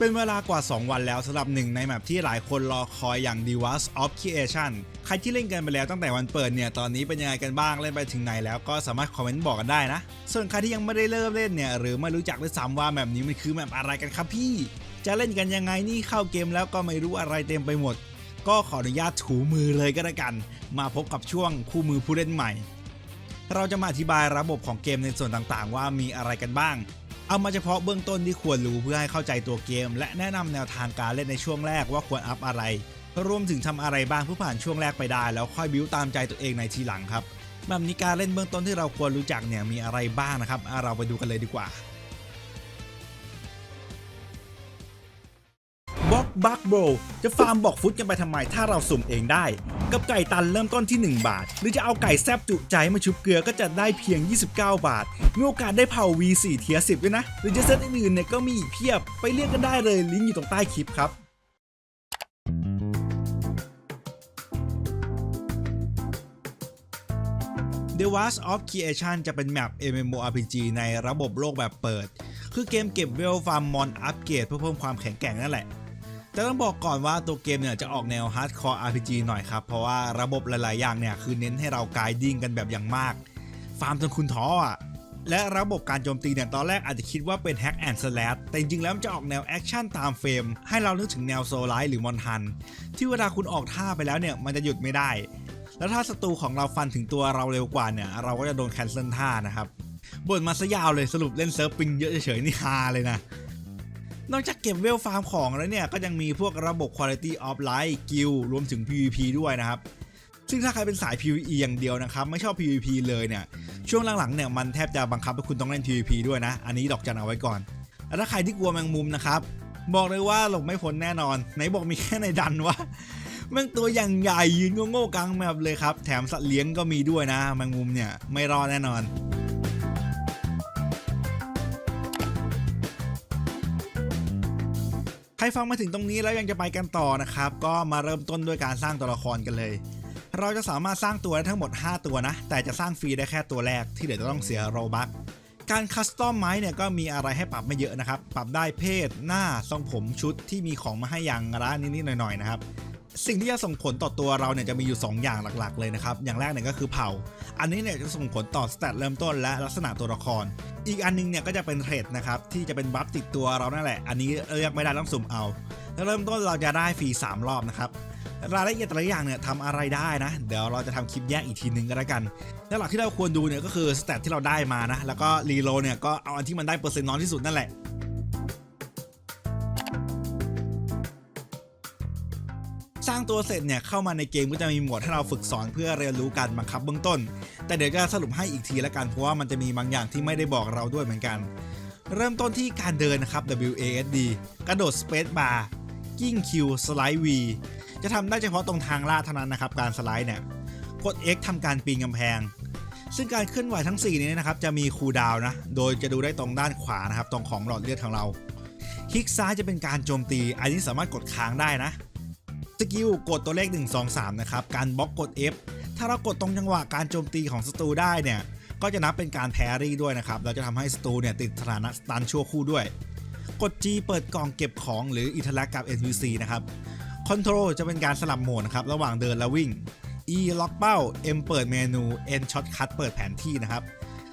เป็นเวลากว่า 2 วันแล้วสำหรับหนึ่งในแมปที่หลายคนรอคอยอย่าง d e v a s of Creation ใครที่เล่นกันไปแล้วตั้งแต่วันเปิดเนี่ย ตอนนี้เป็นยังไงกันบ้าง เล่นไปถึงไหนแล้วก็สามารถคอมเมนต์บอกกันได้นะ ส่วนใครที่ยังไม่ได้เริ่มเล่นเนี่ย หรือไม่รู้จักด้วยซ้ำว่าแมปนี้มันคือแมปอะไรกันครับพี่ จะเล่นกันยังไงนี่เข้าเกมแล้วก็ไม่รู้อะไรเต็มไปหมด ก็ขออนุญาตถูมือเลยก็แล้วกัน มาพบกับช่วงคู่มือผู้เล่นใหม่ เราจะมาอธิบายระบบของเกมในส่วนต่างๆ ว่ามีอะไรกันบ้าง เอามาเฉพาะเบื้องต้นที่ควรรู้เพื่อให้เข้าใจตัวเกม และแนะนำแนวทางการเล่นในช่วงแรกว่าควรอัพอะไรรวมถึงทำอะไรบ้างเพื่อผ่านช่วงแรกไปได้ แล้วค่อยบิวตามใจตัวเองในทีหลังครับแบบนี้การเล่นเบื้องต้นที่เราควรรู้จักเนี่ยมีอะไรบ้างนะครับอะเราไปดูกันเลยดีกว่าบล็อกบักโบรจะฟาร์มบอกฟุตกันไปทำไมถ้าเราสุ่มเองได้ กับไก่ตันเริ่มต้นที่ 1 บาท หรือจะเอาไก่แซบจุใจมาชุบเกลือก็จะได้เพียง 29 บาท มีโอกาสได้เผา V4 เทีย10ด้วยนะ หรือจะเซตอื่นๆเนี่ยก็มีอีกเพียบ ไปเลือกกันได้เลยลิงก์อยู่ตรงใต้คลิปครับ The Wars of Creation จะเป็นแมป MMORPG ในระบบโลกแบบเปิด คือเกมเก็บเวลฟาร์มมอนอัปเกรดเพื่อเพิ่มความแข็งแกร่งนั่นแหละ แต่ต้องบอกก่อนว่าตัวเกมเนี่ยจะออกแนว Hardcore RPG หน่อยครับ เพราะว่าระบบหลาย ๆ อย่างเนี่ยคือเน้นให้เรากายดิ้งกันแบบอย่างมาก ฟาร์มจนคุณท้ออะ และระบบการโจมตีเนี่ยตอนแรกอาจจะคิดว่าเป็น Hack and Slash แต่จริง ๆ แล้วมันจะออกแนวแอคชั่นตามเฟรมให้เรานึกถึงแนวโซลไลท์หรือมอนทัน ที่เวลาคุณออกท่าไปแล้วเนี่ยมันจะหยุดไม่ได้ แล้วถ้าศัตรูของเราฟันถึงตัวเราเร็วกว่าเนี่ยเราก็จะโดนแคนเซิลท่านะครับบ่นมาซะยาวเลยสรุปเล่นเซิร์ฟปิงเยอะเฉยๆนี่ฮาเลยนะ นอกจากเก็บเวลฟาร์มของแล้วเนี่ย ก็ยังมีพวกระบบ Quality of Life กิลรวมถึง PVP ด้วยนะครับซึ่งถ้าใครเป็นสาย PVE อย่างเดียวนะครับ ไม่ชอบ PVP เลยเนี่ย ช่วงหลังๆเนี่ยมันแทบจะบังคับให้คุณต้องเล่น PVP ด้วยนะ อันนี้ดอกจันเอาไว้ก่อน แล้วถ้าใครที่กลัวแมงมุมนะครับ บอกเลยว่าหลบไม่พ้นแน่นอน ไหนบอกมีแค่ในดันวะแม่งตัวอย่างใหญ่ยืนโง่ๆกลางแมปเลยครับ แถมสัตว์เลี้ยงก็มีด้วยนะ แมงมุมเนี่ยไม่รอดแน่นอน ฟังมาถึงตรงนี้แล้วยังจะไปกันต่อนะครับ ก็มาเริ่มต้นด้วยการสร้างตัวละครกันเลย เราจะสามารถสร้างตัวได้ทั้งหมด 5 ตัวนะ แต่จะสร้างฟรีได้แค่ตัวแรกที่เดี๋ยวจะต้องเสียโรบัคการคัสตอมไม้เนี่ยก็มีอะไรให้ปรับไม่เยอะนะครับ ปรับได้เพศหน้าทรงผมชุดที่มีของมาให้อย่างละนิดๆหน่อยๆนะครับ สิ่งที่จะส่งผลต่อตัวเราเนี่ยจะมีอยู่ 2 อย่างหลักๆเลยนะครับ อย่างแรกเนี่ยก็คือเผ่า อันนี้เนี่ยจะส่งผลต่อสเตตเริ่มต้นและลักษณะตัวละคร อีกอันนึงเนี่ยก็จะเป็นเทรดนะครับที่จะเป็นบัฟติดตัวเรานั่นแหละ อันนี้เลือกไม่ได้ต้องสุ่มเอา แล้วเริ่มต้นเราจะได้ฟรี3 รอบนะครับรายละเอียดแต่ละอย่างเนี่ยทำอะไรได้นะ เดี๋ยวเราจะทำคลิปแยกอีกทีนึงก็แล้วกัน แล้วหลักที่เราควรดูเนี่ยก็คือสเตตที่เราได้มานะ แล้วก็รีโลเนี่ยก็เอาอันที่มันได้เปอร์เซ็นต์น้อยที่สุดนั่นแหละ สร้างตัวเสร็จเนี่ยเข้ามาในเกมก็จะมีหมวดให้เราฝึกสอนเพื่อเรียนรู้การบังคับเบื้องต้น แต่เดี๋ยวจะสรุปให้อีกทีละกันเพราะว่ามันจะมีบางอย่างที่ไม่ได้บอกเราด้วยเหมือนกัน เริ่มต้นที่การเดินนะครับ WASD กระโดด Space Bar กิ้ง Q สไลด์ V จะทำได้เฉพาะตรงทางลาดเท่านั้นนะครับการสไลด์เนี่ยกด X ทำการปีนกำแพง ซึ่งการเคลื่อนไหวทั้ง 4 นี้นะครับจะมีคูดาวน์นะโดยจะดูได้ตรงด้านขวานะครับตรงของหลอดเลือดของเรา คลิกซ้ายจะเป็นการโจมตี อันนี้สามารถกดค้างได้นะ สกิลกดตัวเลข 1 2 3 นะครับ การบล็อกกด F ถ้าเรากดตรงจังหวะการโจมตีของศัตรูได้เนี่ย ก็จะนับเป็นการแพรี่ด้วยนะครับ เราจะทำให้ศัตรูเนี่ยติดสถานะสตันชั่วคู่ด้วย กด G เปิดกล่องเก็บของหรืออิทอร์แลกกับ NPC นะครับ Control จะเป็นการสลับโหมดนะครับ ระหว่างเดินและวิ่ง E ล็อกเป้า M เปิดเมนู N ช็อตคัทเปิดแผนที่นะครับ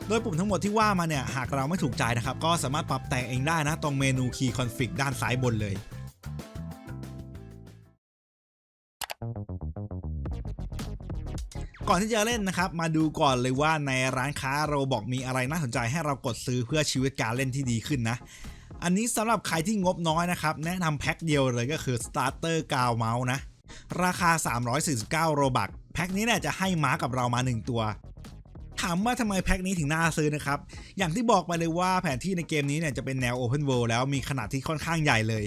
โดยปุ่มทั้งหมดที่ว่ามาเนี่ย หากเราไม่ถูกใจนะครับ ก็สามารถปรับแต่งเองได้นะ ตรงเมนู Key Config ด้านซ้ายบนเลย ก่อนที่จะเล่นนะครับ มาดูก่อนเลยว่าในร้านค้าโรบอกมีอะไรน่าสนใจให้เรากดซื้อเพื่อชีวิตการเล่นที่ดีขึ้นนะ อันนี้สำหรับใครที่งบน้อยนะครับ แนะนำแพ็คเดียวเลยก็คือ Starter กาวเมาส์นะ ราคา 349 โรบักแพ็คนี้เนี่ยจะให้ม้ากับเรามา 1 ตัวามว่าทำไมแพ็คนี้ถึงน่าซื้อนะครับ อย่างที่บอกไปเลยว่าแผนที่ในเกมนี้เนี่ยจะเป็นแนว Open World แล้วมีขนาดที่ค่อนข้างใหญ่เลย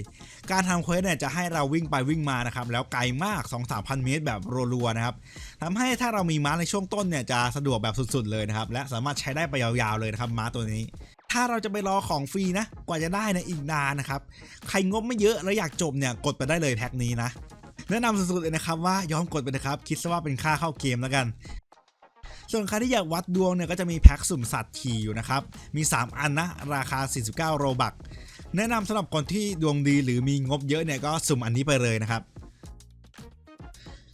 การทำเควสเนี่ยจะให้เราวิ่งไปวิ่งมานะครับ แล้วไกลมาก 2-3พันเมตรแบบรัวๆนะครับทำให้ถ้าเรามีม้าในช่วงต้นเนี่ยจะสะดวกแบบสุดๆเลยนะครับ และสามารถใช้ได้ไปยาวๆเลยนะครับม้าตัวนี้ถ้าเราจะไปรอของฟรีนะ กว่าจะได้นะอีกนานนะครับ ใครงบไม่เยอะแล้วอยากจบเนี่ยกดไปได้เลยแพ็คนี้นะ แนะนำสุดๆเลยนะครับว่ายอมกดไปนะครับ คิดซะว่าเป็นค่าเข้าเกมแล้วกัน ส่วนใครที่อยากวัดดวงเนี่ยก็จะมีแพ็คสุ่มสัตว์ขี่อยู่นะครับ มี 3 อันนะ ราคา 49 โรบักแนะนำสำหรับคนที่ดวงดีหรือมีงบเยอะเนี่ยก็สุ่มอันนี้ไปเลยนะครับ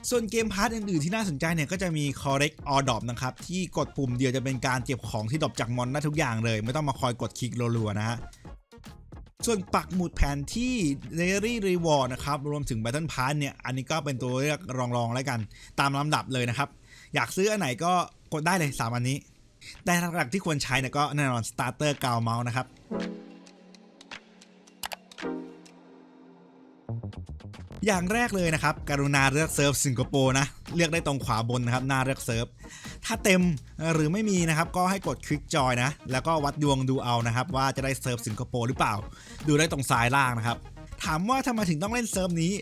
ส่วนเกมพาร์ทอื่นๆที่น่าสนใจเนี่ยก็จะมี correct or drop นะครับ ที่กดปุ่มเดียวจะเป็นการเก็บของที่ดรอปจากมอนได้ทุกอย่างเลย ไม่ต้องมาคอยกดคลิกรัวๆนะฮะส่วนปักหมุดแผนที่ Daily Reward นะครับ รวมถึง Battle Pass เนี่ย อันนี้ก็เป็นตัวเลือกรองๆแล้วกัน ตามลำดับเลยนะครับ อยากซื้ออันไหนก็กดได้เลย 3 อันนี้ แต่หลักๆที่ควรใช้เนี่ยก็แน่นอน Starter กาวเมาส์นะครับอย่างแรกเลยนะครับ กรุณาเลือกเซิร์ฟสิงคโปร์นะ เลือกได้ตรงขวาบนนะครับ หน้าเลือกเซิร์ฟ ถ้าเต็มหรือไม่มีนะครับ ก็ให้กดคลิกจอยนะ แล้วก็วัดดวงดูเอานะครับ ว่าจะได้เซิร์ฟสิงคโปร์หรือเปล่า ดูได้ตรงซ้ายล่างนะครับ ถามว่าทำไมถึงต้องเล่นเซิร์ฟนี้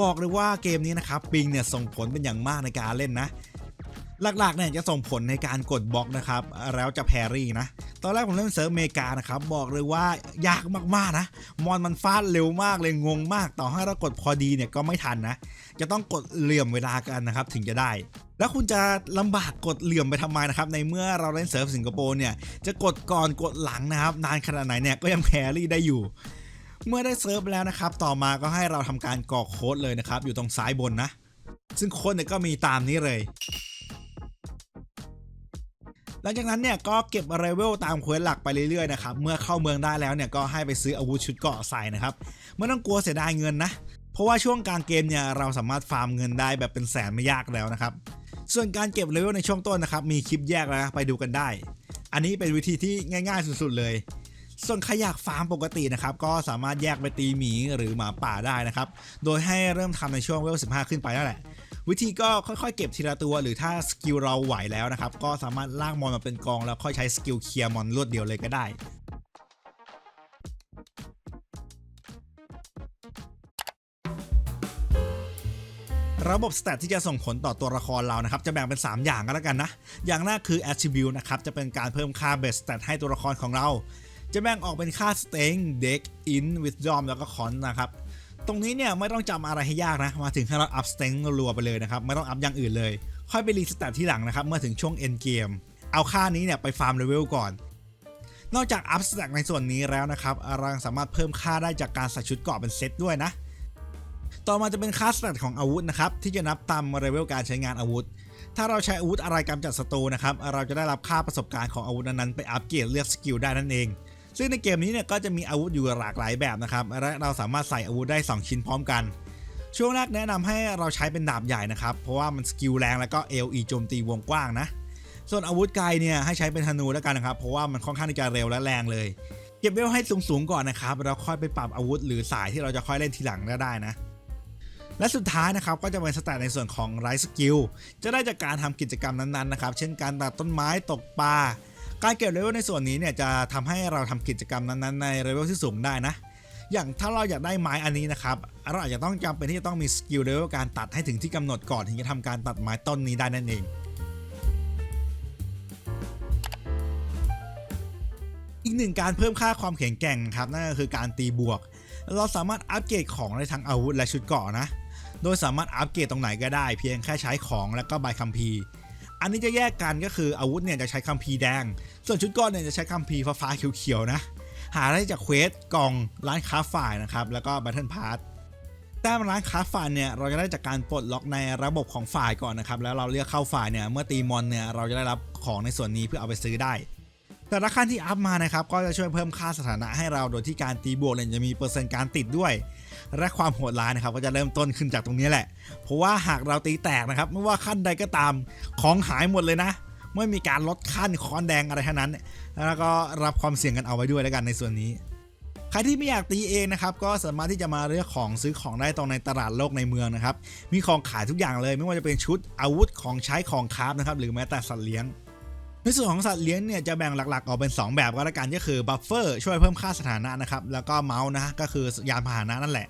บอกเลยว่าเกมนี้นะครับปิงเนี่ยส่งผลเป็นอย่างมากในการเล่นนะ หลักๆเนี่ยจะส่งผลในการกดบล็อกนะครับ แล้วจะแพรี่นะ ตอนแรกผมเล่นเซิร์ฟอเมริกานะครับ บอกเลยว่ายากมากๆนะ มอนมันฟาดเร็วมากเลยงงมาก ต่อให้เรากดพอดีเนี่ยก็ไม่ทันนะ จะต้องกดเหลี่ยมเวลากันนะครับถึงจะได้ แล้วคุณจะลำบากกดเหลี่ยมไปทำไมนะครับในเมื่อเราเล่นเซิร์ฟสิงคโปร์เนี่ยจะกดก่อนกดหลังนะครับนานขนาดไหนเนี่ยก็ยังแพรี่ได้อยู่เมื่อได้เซิร์ฟแล้วนะครับ ต่อมาก็ให้เราทำการกรอกโค้ดเลยนะครับ อยู่ตรงซ้ายบนนะ ซึ่งโค้ดเนี่ยก็มีตามนี้เลย ลังจากนั้นเนี่ยก็เก็บเลเวลตามเควสหลักไปเรื่อยๆนะครับเมื่อเข้าเมืองได้แล้วเนี่ยก็ให้ไปซื้ออาวุธชุดเกาะใส่นะครับไม่ต้องกลัวเสียดายเงินนะเพราะว่าช่วงกลางเกมเนี่ยเราสามารถฟาร์มเงินได้แบบเป็นแสนไม่ยากแล้วนะครับส่วนการเก็บเลเวลในช่วงต้นนะครับมีคลิปแยกแล้วนะไปดูกันได้ อันนี้เป็นวิธีที่ง่าย ๆ สุดๆเลย ส่วนใครอยากฟาร์มปกตินะครับก็สามารถแยกไปตีหมีหรือหมาป่าได้นะครับโดยให้เริ่มทำในช่วงเวล 15 ขึ้นไปนั่นแหละ วิธีก็ค่อยๆ เก็บทีละตัว หรือถ้าสกิลเราไหวแล้วนะครับ ก็สามารถลากมอนมาเป็นกองแล้วค่อยใช้สกิลเคลียร์มอนรวดเดียวเลยก็ได้ระบบสเตตที่จะส่งผลต่อตัวละครเรานะครับ จะแบ่งเป็น 3 อย่างก็แล้วกันนะ อย่างแรกคือ attribute นะครับ จะเป็นการเพิ่มค่า base stat ให้ตัวละครของเรา จะแบ่งออกเป็นค่า strength deck in wisdom แล้วก็ con นะครับ ตรงนี้เนี่ยไม่ต้องจำอะไรให้ยากนะ มาถึงให้เรา up strength รัวไปเลยนะครับ ไม่ต้องอัพอย่างอื่นเลย ค่อยไปรีสเตตที่หลังนะครับ เมื่อถึงช่วง end game เอาค่านี้เนี่ยไปฟาร์มเลเวลก่อน นอกจาก up stack ในส่วนนี้แล้วนะครับเรายังสามารถเพิ่มค่าได้จากการใส่ชุดเกราะเป็นเซตด้วยนะ ต่อมาจะเป็นค่าสแตทของอาวุธนะครับที่จะนับตามเลเวลการใช้งานอาวุธ ถ้าเราใช้อาวุธอะไรกำจัดศัตรูนะครับเราจะได้รับค่าประสบการณ์ของอาวุธนั้นๆไปอัปเกรดเลือกสกิลได้นั่นเอง ซึ่งในเกมนี้เนี่ยก็จะมีอาวุธอยู่หลากหลายแบบนะครับ และเราสามารถใส่อาวุธได้ 2 ชิ้นพร้อมกัน ช่วงแรกแนะนำให้เราใช้เป็นดาบใหญ่นะครับ เพราะว่ามันสกิลแรงแล้วก็เอลีโจมตีวงกว้างนะ ส่วนอาวุธไกลเนี่ยให้ใช้เป็นธนูแล้วกันนะครับ เพราะว่ามันค่อนข้างที่จะเร็วและแรงเลย เก็บเวลให้สูงๆก่อนนะครับแล้วค่อยไปปรับอาวุธหรือสายที่เราจะค่อยเล่นทีหลังก็ได้นะและสุดท้ายนะครับก็จะเป็นสแตทในส่วนของไรสกิลจะได้จากการทำกิจกรรมนั้นๆนะครับ เช่นการตัดต้นไม้ตกปลา การเก็บเลเวลในส่วนนี้เนี่ยจะทำให้เราทำกิจกรรมนั้นๆในเลเวลที่สูงได้นะ อย่างถ้าเราอยากได้ไม้อันนี้นะครับ เราอาจจะต้องจำเป็นที่จะต้องมีสกิลเลเวลการตัดให้ถึงที่กำหนดก่อนถึงจะทำการตัดไม้ต้นนี้ได้นั่นเองอีกหนึ่งการเพิ่มค่าความแข็งแกร่งครับนั่นก็คือการตีบวก เราสามารถอัปเกรดของได้ทั้งอาวุธและชุดเกราะนะ โดยสามารถอัปเกรดตรงไหนก็ได้ เพียงแค่ใช้ของแล้วก็ใบคัมภีร์ อันนี้จะแยกกันก็คืออาวุธเนี่ยจะใช้คัมภีร์แดง ส่วนชุดก้อนเนี่ยจะใช้คัมภีร์ฟ้าๆเขียวๆนะ หาได้จากเควสกล่องร้านค้าฝ่ายนะครับ แล้วก็บัตเทิลพาร์ทแต้มร้านค้าฝ่ายเนี่ยเราจะได้จากการปลดล็อกในระบบของฝ่ายก่อนนะครับ แล้วเราเลือกเข้าฝ่ายเนี่ยเมื่อตีมอนเนี่ยเราจะได้รับของในส่วนนี้เพื่อเอาไปซื้อได้ แต่ละขั้นที่อัพมานะครับก็จะช่วยเพิ่มค่าสถานะให้เราโดยที่การตีบวกเนี่ยจะมีเปอร์เซ็นต์การติดด้วย และความโหดร้ายนะครับก็จะเริ่มต้นขึ้นจากตรงนี้แหละ เพราะว่าหากเราตีแตกนะครับไม่ว่าขั้นใดก็ตามของหายหมดเลยนะ ไม่มีการลดขั้นคอนแดงอะไรทั้งนั้น แล้วก็รับความเสี่ยงกันเอาไว้ด้วยแล้วกันในส่วนนี้ใครที่ไม่อยากตีเองนะครับก็สามารถที่จะมาเลือกของซื้อของได้ตรงในตลาดโลกในเมืองนะครับมีของขายทุกอย่างเลย ไม่ว่าจะเป็นชุดอาวุธของใช้ของคราฟนะครับหรือแม้แต่สัตว์เลี้ยง ในส่วนของสัตว์เลี้ยงเนี่ยจะแบ่งหลักๆ ออกเป็น 2 แบบก็แล้วกันก็คือบัฟเฟอร์ช่วยเพิ่มค่าสถานะนะครับ แล้วก็เมาส์นะก็คือยานพาหนะนั่นแหละ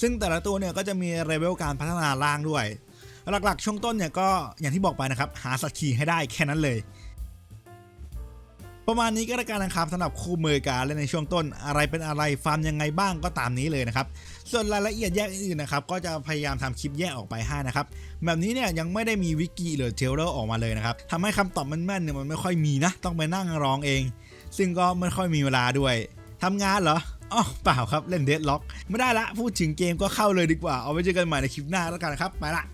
ซึ่งแต่ละตัวเนี่ยก็จะมีเลเวลการพัฒนาล่างด้วย หลักๆ ช่วงต้นเนี่ยก็อย่างที่บอกไปนะครับหาสัตว์ขี่ให้ได้แค่นั้นเลย ประมาณนี้ก็แล้วกันนะครับสำหรับคู่มือการเล่นในช่วงต้น อะไรเป็นอะไรฟาร์มยังไงบ้างก็ตามนี้เลยนะครับ ส่วนรายละเอียดแยกอื่นนะครับก็จะพยายามทำคลิปแยกออกไปให้นะครับแบบนี้เนี่ยยังไม่ได้มีวิกิหรือเทเลอร์ออกมาเลยนะครับทำให้คำตอบมันแม่นเนี่ยมันไม่ค่อยมีนะ ต้องไปนั่งร้องเอง ซึ่งก็ไม่ค่อยมีเวลาด้วยทำงานเหรออ๋อเปล่าครับเล่นเดดล็อกไม่ได้ละพูดถึงเกมก็เข้าเลยดีกว่าเอาไว้เจอกันใหม่ในคลิปหน้าแล้วกันครับไปละ